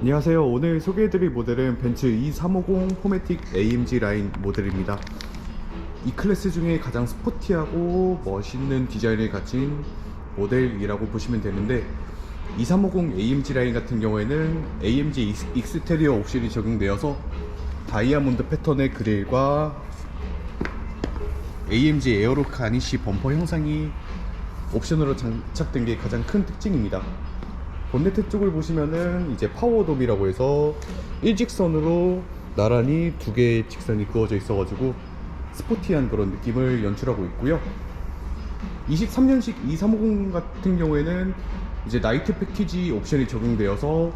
안녕하세요. 오늘 소개해드릴 모델은 벤츠 E350 포매틱 AMG 라인 모델입니다. 이 클래스 중에 가장 스포티하고 멋있는 디자인을 가진 모델이라고 보시면 되는데 2350 AMG 라인 같은 경우에는 AMG 익스- 익스테리어 옵션이 적용되어서 다이아몬드 패턴의 그릴과 AMG 에어로 가니쉬 범퍼 형상이 옵션으로 장착된 게 가장 큰 특징입니다. 본네트 쪽을 보시면은 이제 파워돔이라고 해서 일직선으로 나란히 두 개의 직선이 그어져 있어가지고 스포티한 그런 느낌을 연출하고 있고요. 23년식 2350 같은 경우에는 이제 나이트 패키지 옵션이 적용되어서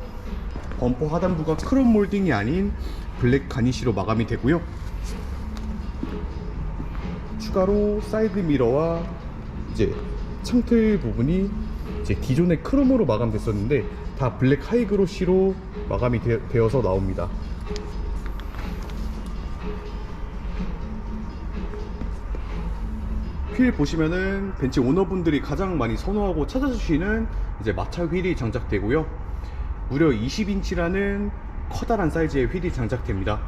범퍼 하단부가 크롬 몰딩이 아닌 블랙 가니쉬로 마감이 되고요. 추가로 사이드 미러와 이제 창틀 부분이 이제 기존의 크롬으로 마감됐었는데 다 블랙 하이그로시로 마감이 되, 어서 나옵니다. 휠 보시면은 벤츠 오너분들이 가장 많이 선호하고 찾아주시는 이제 마차 휠이 장착되고요. 무려 20인치라는 커다란 사이즈의 휠이 장착됩니다.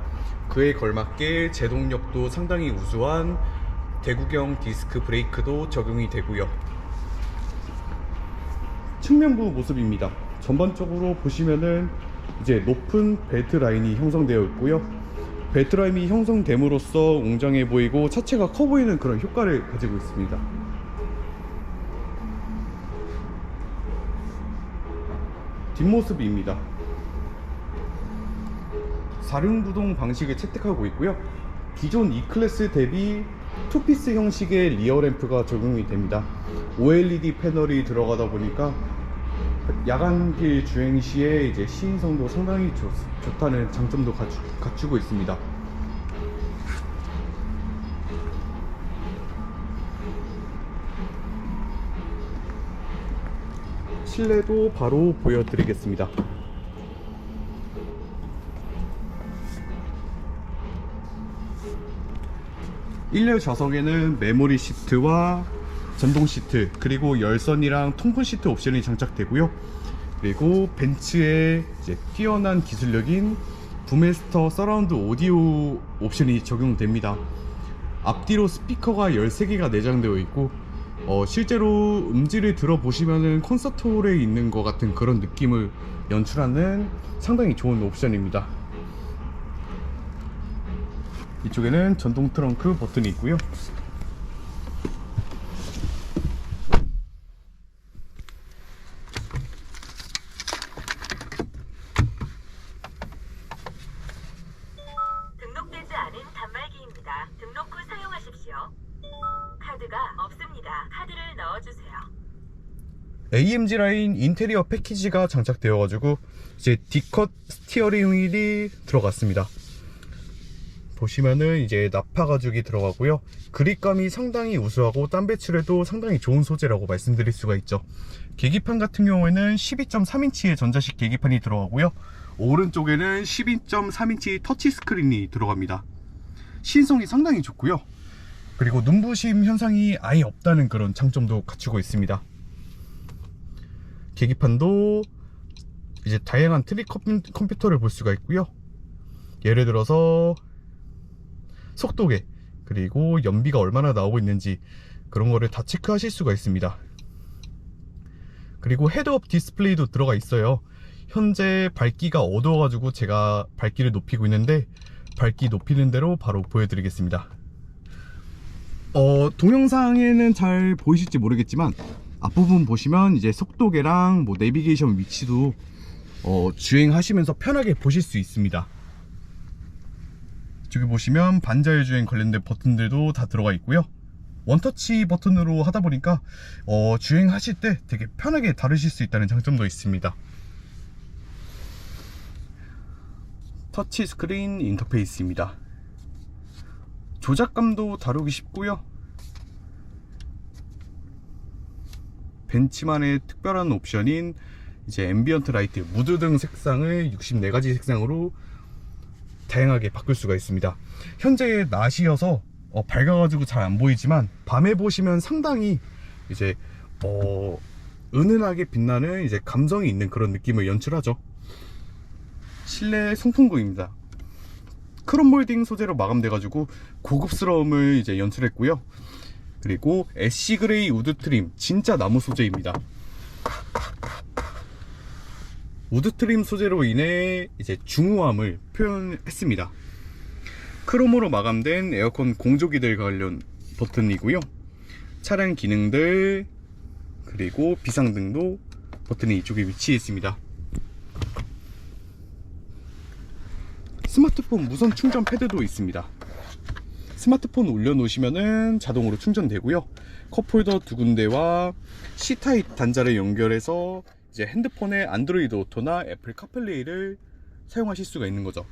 그에 걸맞게 제동력도 상당히 우수한 대구경 디스크 브레이크도 적용이 되고요. 측면부 모습입니다. 전반적으로 보시면은 이제 높은 벨트 라인이 형성되어 있고요. 벨트 라인이 형성됨으로써 웅장해 보이고 차체가 커 보이는 그런 효과를 가지고 있습니다. 뒷모습입니다. 사륜구동 방식을 채택하고 있고요. 기존 E클래스 대비 투피스 형식의 리어 램프가 적용이 됩니다. OLED 패널이 들어가다 보니까 야간길 주행 시에 이제 시인성도 상당히 좋, 좋다는 장점도 갖추, 갖추고 있습니다. 실내도 바로 보여드리겠습니다. 1열 좌석에는 메모리 시트와 전동 시트 그리고 열선이랑 통풍 시트 옵션이 장착되고요. 그리고 벤츠의 뛰어난 기술력인 부메스터 서라운드 오디오 옵션이 적용됩니다. 앞뒤로 스피커가 13개가 내장되어 있고 어, 실제로 음질을 들어보시면은 콘서트홀에 있는 것 같은 그런 느낌을 연출하는 상당히 좋은 옵션입니다. 이쪽에는 전동 트렁크 버튼이 있고요. 등록되지 않은 단말기입니다. 등록 후 사용하십시오. 카드가 없습니다. 카드를 넣어주세요. AMG 라인 인테리어 패키지가 장착되어 가지고 이제 D컷 스티어링 휠이 들어갔습니다. 보시면은 이제 나파 가죽이 들어가고요. 그립감이 상당히 우수하고 땀 배출에도 상당히 좋은 소재라고 말씀드릴 수가 있죠. 계기판 같은 경우에는 12.3인치의 전자식 계기판이 들어가고요. 오른쪽에는 12.3인치 터치 스크린이 들어갑니다. 신성이 상당히 좋고요. 그리고 눈부심 현상이 아예 없다는 그런 장점도 갖추고 있습니다. 계기판도 이제 다양한 컴퓨- 컴퓨터를 볼 수가 있고요. 예를 들어서 속도계 그리고 연비가 얼마나 나오고 있는지 그런 거를 다 체크하실 수가 있습니다. 그리고 헤드업 디스플레이도 들어가 있어요. 현재 밝기가 어두워 가지고 제가 밝기를 높이고 있는데 밝기 높이는 대로 바로 보여드리겠습니다. 어, 동영상에는 잘 보이실지 모르겠지만 앞부분 보시면 이제 속도계랑 뭐 내비게이션 위치도 어, 주행하시면서 편하게 보실 수 있습니다. 저기 보시면 반자율 주행 관련된 버튼들도 다 들어가 있고요. 원터치 버튼으로 하다 보니까 어, 주행하실 때 되게 편하게 다루실 수 있다는 장점도 있습니다. 터치 스크린 인터페이스입니다. 조작감도 다루기 쉽고요. 벤츠만의 특별한 옵션인 이제 앰비언트 라이트 무드 등 색상을 64가지 색상으로 다양하게 바꿀 수가 있습니다. 현재 낮이어서 어, 밝아가지고 잘 안 보이지만 밤에 보시면 상당히 이제 어, 은은하게 빛나는 이제 감성이 있는 그런 느낌을 연출하죠. 실내 송풍구입니다. 크롬 몰딩 소재로 마감돼가지고 고급스러움을 이제 연출했고요. 그리고 애쉬 그레이 우드 트림 진짜 나무 소재입니다. 우드 트림 소재로 인해 이제 중후함을 표현했습니다. 크롬으로 마감된 에어컨 공조기들 관련 버튼이고요. 차량 기능들 그리고 비상등도 버튼이 이쪽에 위치해 있습니다. 스마트폰 무선 충전 패드도 있습니다. 스마트폰 올려놓으시면은 자동으로 충전되고요. 컵홀더 두 군데와 C타입 단자를 연결해서 이제 핸드폰에 안드로이드 오토나 애플 카플레이를 사용하실 수가 있는 거죠.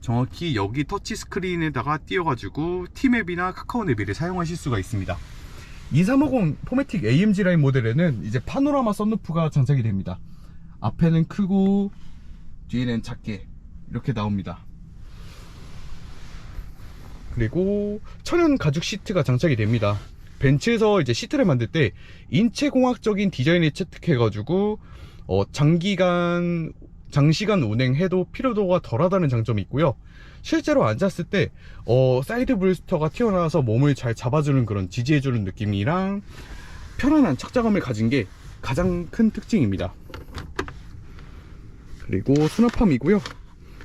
정확히 여기 터치 스크린에다가 띄워가지고 티맵이나 카카오 내비를 사용하실 수가 있습니다. 2350 포매틱 AMG 라인 모델에는 이제 파노라마 썬루프가 장착이 됩니다. 앞에는 크고 뒤에는 작게 이렇게 나옵니다. 그리고 천연 가죽 시트가 장착이 됩니다. 벤츠에서 이제 시트를 만들 때 인체공학적인 디자인을 채택해가지고 어, 장기간 장시간 운행해도 피로도가 덜하다는 장점이 있고요. 실제로 앉았을 때 어, 사이드 브루스터가 튀어나와서 몸을 잘 잡아주는 그런 지지해주는 느낌이랑 편안한 착자감을 가진 게 가장 큰 특징입니다. 그리고 수납함이고요.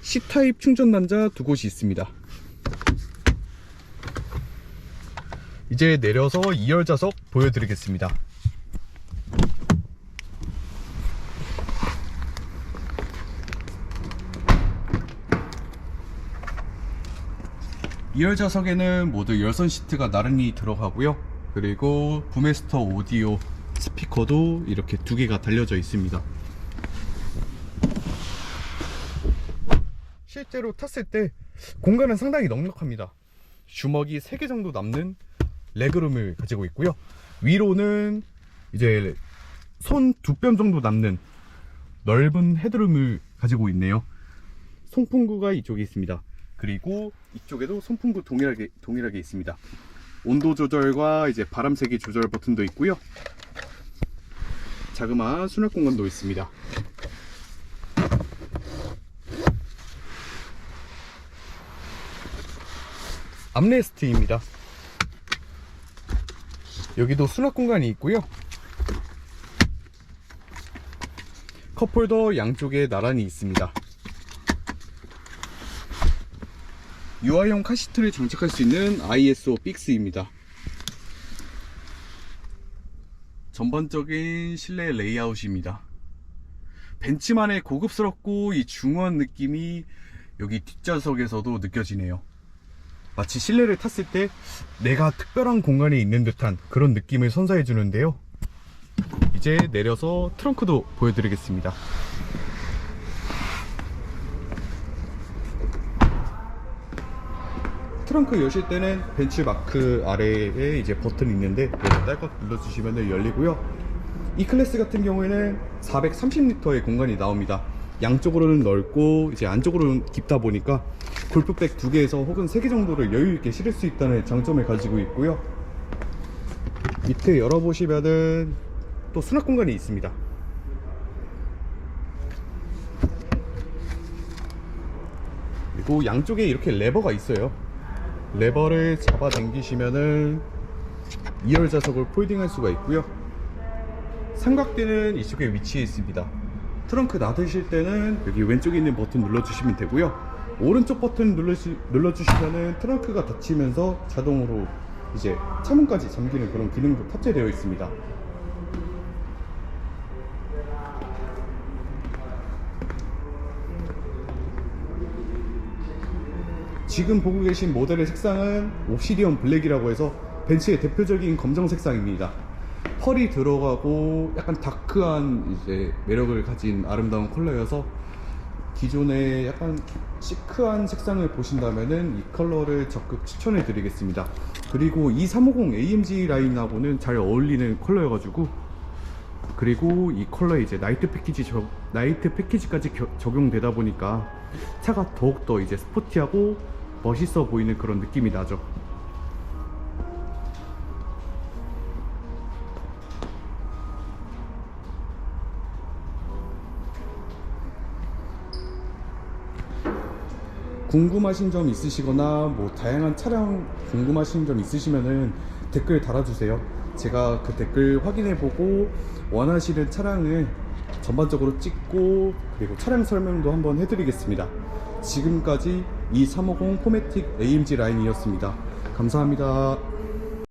C타입 충전 단자 두 곳이 있습니다. 이제 내려서 2열 좌석 보여드리겠습니다. 2열 좌석에는 모두 열선 시트가 나란히 들어가고요. 그리고 부메스터 오디오 스피커도 이렇게 두 개가 달려져 있습니다. 실제로 탔을 때 공간은 상당히 넉넉합니다. 주먹이 3개 정도 남는 레그룸을 가지고 있고요. 위로는 이제 손 두 뼘 정도 남는 넓은 헤드룸을 가지고 있네요. 송풍구가 이쪽에 있습니다. 그리고 이쪽에도 송풍구 동일하게 동일하게 있습니다. 온도 조절과 이제 바람 세기 조절 버튼도 있고요. 자그마한 수납 공간도 있습니다. 암레스트입니다. 여기도 수납 공간이 있고요. 컵홀더 양쪽에 나란히 있습니다. 유아용 카시트를 장착할 수 있는 ISO 픽스입니다. 전반적인 실내 레이아웃입니다. 벤츠만의 고급스럽고 이 중후한 느낌이 여기 뒷좌석에서도 느껴지네요. 마치 실내를 탔을 때 내가 특별한 공간에 있는 듯한 그런 느낌을 선사해 주는데요. 이제 내려서 트렁크도 보여드리겠습니다. 트렁크 여실 때는 벤츠 마크 아래에 이제 버튼이 있는데 딸깍 눌러주시면 열리고요. 이 클래스 같은 경우에는 430리터의 공간이 나옵니다. 양쪽으로는 넓고 이제 안쪽으로는 깊다 보니까 골프백 두 개에서 혹은 세 개 정도를 여유 있게 실을 수 있다는 장점을 가지고 있고요. 밑에 열어보시면은 또 수납 공간이 있습니다. 그리고 양쪽에 이렇게 레버가 있어요. 레버를 잡아 당기시면은 2열 좌석을 폴딩할 수가 있고요. 삼각대는 이쪽에 위치해 있습니다. 트렁크 놔두실 때는 여기 왼쪽에 있는 버튼 눌러주시면 되고요. 오른쪽 버튼 눌러주, 눌러주시면은 트렁크가 닫히면서 자동으로 이제 차문까지 잠기는 그런 기능도 탑재되어 있습니다. 지금 보고 계신 모델의 색상은 옵시디언 블랙이라고 해서 벤츠의 대표적인 검정 색상입니다. 펄이 들어가고 약간 다크한 이제 매력을 가진 아름다운 컬러여서 기존에 약간 시크한 색상을 보신다면은 이 컬러를 적극 추천해 드리겠습니다. 그리고 이 350 AMG 라인하고는 잘 어울리는 컬러여 가지고 그리고 이 컬러에 이제 나이트 패키지 적, 나이트 패키지까지 겨- 적용되다 보니까 차가 더욱더 이제 스포티하고 멋있어 보이는 그런 느낌이 나죠. 궁금하신 점 있으시거나 뭐 다양한 차량 궁금하신 점 있으시면은 댓글 달아주세요. 제가 그 댓글 확인해보고 원하시는 차량을 전반적으로 찍고 그리고 차량 설명도 한번 해드리겠습니다. 지금까지 2350 포매틱 AMG 라인이었습니다. 감사합니다.